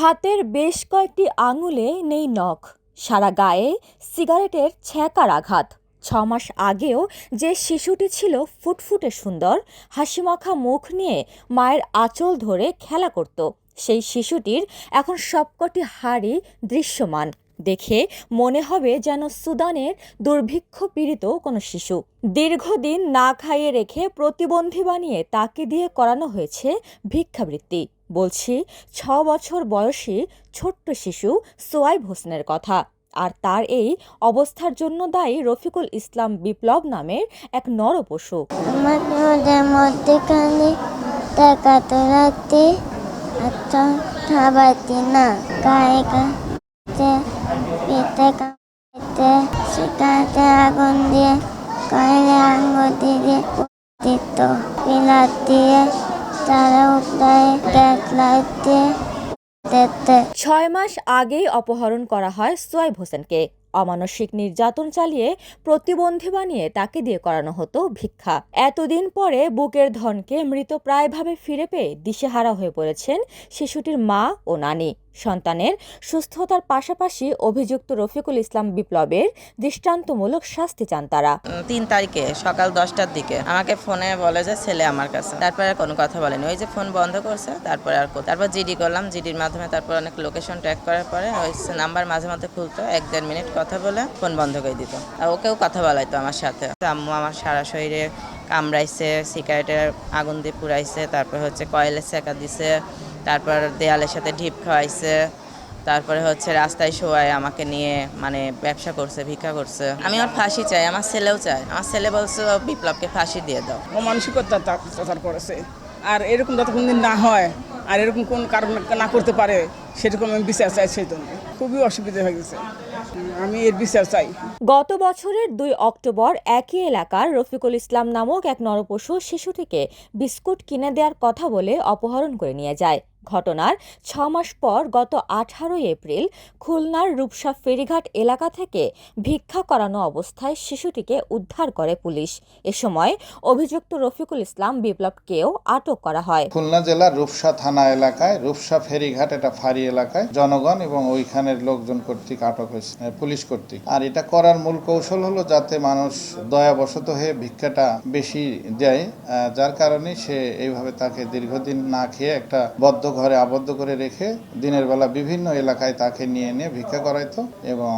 হাতের বেশ কয়েকটি আঙুলে নেই নখ, সারা গায়ে সিগারেটের ছ্যাঁকার আঘাত। ছ মাস আগেও যে শিশুটি ছিল ফুটফুটে সুন্দর, হাসিমাখা মুখ নিয়ে মায়ের আঁচল ধরে খেলা করত। সেই শিশুটির এখন সবকটি হাড়ই দৃশ্যমান। দেখে মনে হবে যেন সুদানের দুর্ভিক্ষ পীড়িত কোনো শিশু। দীর্ঘদিন না খাইয়ে রেখে প্রতিবন্ধী বানিয়ে তাকে দিয়ে করানো হয়েছে ভিক্ষাবৃত্তি। বলছি, ছ বছর বয়সী ছোট্ট শিশু সোয়াইব হোসেনের কথা। আর তার এই অবস্থার জন্য দায়ী রফিকুল ইসলাম বিপ্লব নামের এক নরপশু। মধ্যেখানে না আগুন দিয়ে দিয়ে ছয় মাস আগেই অপহরণ করা হয় সোয়াইব হোসেনকে। অমানসিক নির্যাতন চালিয়ে প্রতিবন্ধী বানিয়ে তাকে দিয়ে করানো হতো ভিক্ষা। এতদিন পরে বুকের ধনকে মৃত প্রায়ভাবে ফিরে পেয়ে দিশেহারা হয়ে পড়েছেন শিশুটির মা ও নানি। সন্তানের সুস্থতার পাশাপাশি অভিযুক্ত রফিকুল ইসলাম বিপ্লবের দৃষ্টান্তমূলক শাস্তি চান তারা। তিন তারিখে, সকাল দশটার দিকে আমাকে ফোনে বলে যে, ছেলে আমার কাছে। তারপরে কোনো কথা বলেনি। ওই যে ফোন বন্ধ করছে, তারপরে আর তারপর জিডি করলাম। জিডির মাধ্যমে তারপর অনেক লোকেশন ট্র্যাক করার পরে ওই নাম্বার মাঝে মাঝে খুলতো, এক দেড় মিনিট কথা বলে ফোন বন্ধ করে দিত। আর ওকেও কথা বলাইতো আমার সাথে। আম্মু আমার সারা শরীরে কামড়াইছে, সিগারেটের আগুন দিয়ে পুড়াইছে, তারপর হচ্ছে কয়েলের সেকা দিছে তারপর দেয়ালের সাথে ঢিপ খাওয়াইছে। তারপরে হচ্ছে রাস্তায় শোয়ায় আমাকে নিয়ে মানে ব্যবসা করছে ভিক্ষা করছে। আমি আমার ফাঁসি চাই আমার ছেলেও চাই আমার ছেলে বলছে বিপ্লবকে ফাঁসি দিয়ে দাও। ও মানসিকতা তা- প্রচার করেছে। আর এরকম যতক্ষণ দিন না হয় আর এরকম কোন কারণ না করতে পারে সেরকম আমি বিচার চাই সেই জন্য। খুবই অসুবিধা হয়ে গেছে। আমি এর বিচার চাই। গত বছরের দুই অক্টোবর একই এলাকার রফিকুল ইসলাম নামক এক নরপশু শিশুটিকে বিস্কুট কিনে দেওয়ার কথা বলে অপহরণ করে নিয়ে যায়। ঘটনার ছ মাস পর গত আঠারোই এপ্রিল খুলনার রূপসা ফেরিঘাট এলাকা থেকে ভিক্ষা করানো অবস্থায় শিশুটিকে উদ্ধার করে পুলিশ। এ সময় অভিযুক্ত রফিকুল ইসলাম বিপ্লবকেও আটক করা হয়। খুলনা জেলার রূপসা থানা এলাকায়, রূপসা ফেরিঘাট এটা ফাঁড়ি এলাকায় জনগণ এবং ওইখানের লোকজন কর্তৃক আটক হয়েছে পুলিশ কর্তৃক। আর এটা করার মূল কৌশল হলো যাতে মানুষ দয়াবশত হয়ে ভিক্ষাটা বেশি দেয় যার কারণে সে এইভাবে তাকে দীর্ঘদিন না খেয়ে একটা বদ্ধ ঘরে আবদ্ধ করে রেখে দিনের বেলা বিভিন্ন এলাকায় তাকে নিয়ে নিয়ে ভিক্ষা করাইতো এবং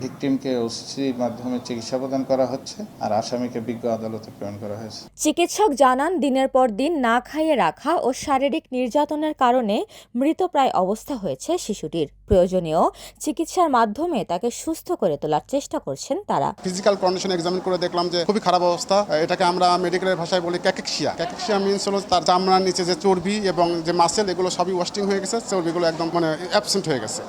ভিকটিমকে ওসির মাধ্যমে চিকিৎসা প্রদান করা হচ্ছে আর আসামিকে বিজ্ঞ আদালতে প্রেরণ করা হয়েছে। চিকিৎসক জানান দিনের পর দিন না খাইয়ে রাখা ও শারীরিক নির্যাতনের কারণে মৃতপ্রায় অবস্থা হয়েছে শিশুটির। প্রয়োজনীয় চিকিৎসার মাধ্যমে তাকে সুস্থ করে তোলার চেষ্টা করছেন তারা। ফিজিক্যাল কন্ডিশন এক্সামিন করে দেখলাম যে খুবই খারাপ অবস্থা। এটাকে আমরা মেডিকেলের ভাষায় বলি ক্যাকেক্সিয়া ক্যাকেক্সিয়া মিনস হলো তার চামড়ার নিচে যে চর্বি এবং যে মাসেল এগুলো সবই ওয়াস্টিং হয়ে গেছে। চর্বিগুলো একদম মানে অ্যাবসেন্ট হয়ে গেছে।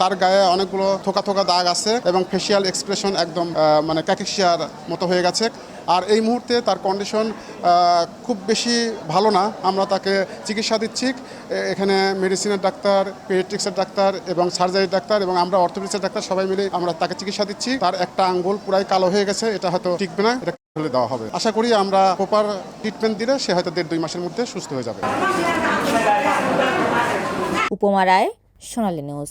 তার গায়ে অনেকগুলো থোকা থোকা দাগ আছে। এবং ফেসিয়াল এক্সপ্রেশন একদম মানে ক্যাকেক্সিয়ার মতো হয়ে গেছে। আর এই মুহূর্তে তার কন্ডিশন খুব বেশি ভালো না। আমরা তাকে চিকিৎসা দিচ্ছি। এখানে মেডিসিনের ডাক্তার পেডিয়াট্রিক্সের ডাক্তার এবং সার্জারির ডাক্তার এবং আমরা অর্থোপেডিক্সের ডাক্তার সবাই মিলে আমরা তাকে চিকিৎসা দিচ্ছি। তার একটা আঙ্গুল পুরাই কালো হয়ে গেছে। এটা হয়তো টিকবে না। এটা ফেলে দেওয়া হবে। আশা করি আমরা প্রপার ট্রিটমেন্ট দিলে সে হয়তো দেড় দুই মাসের মধ্যে সুস্থ হয়ে যাবে। উপমা রায়, সোনালী নিউজ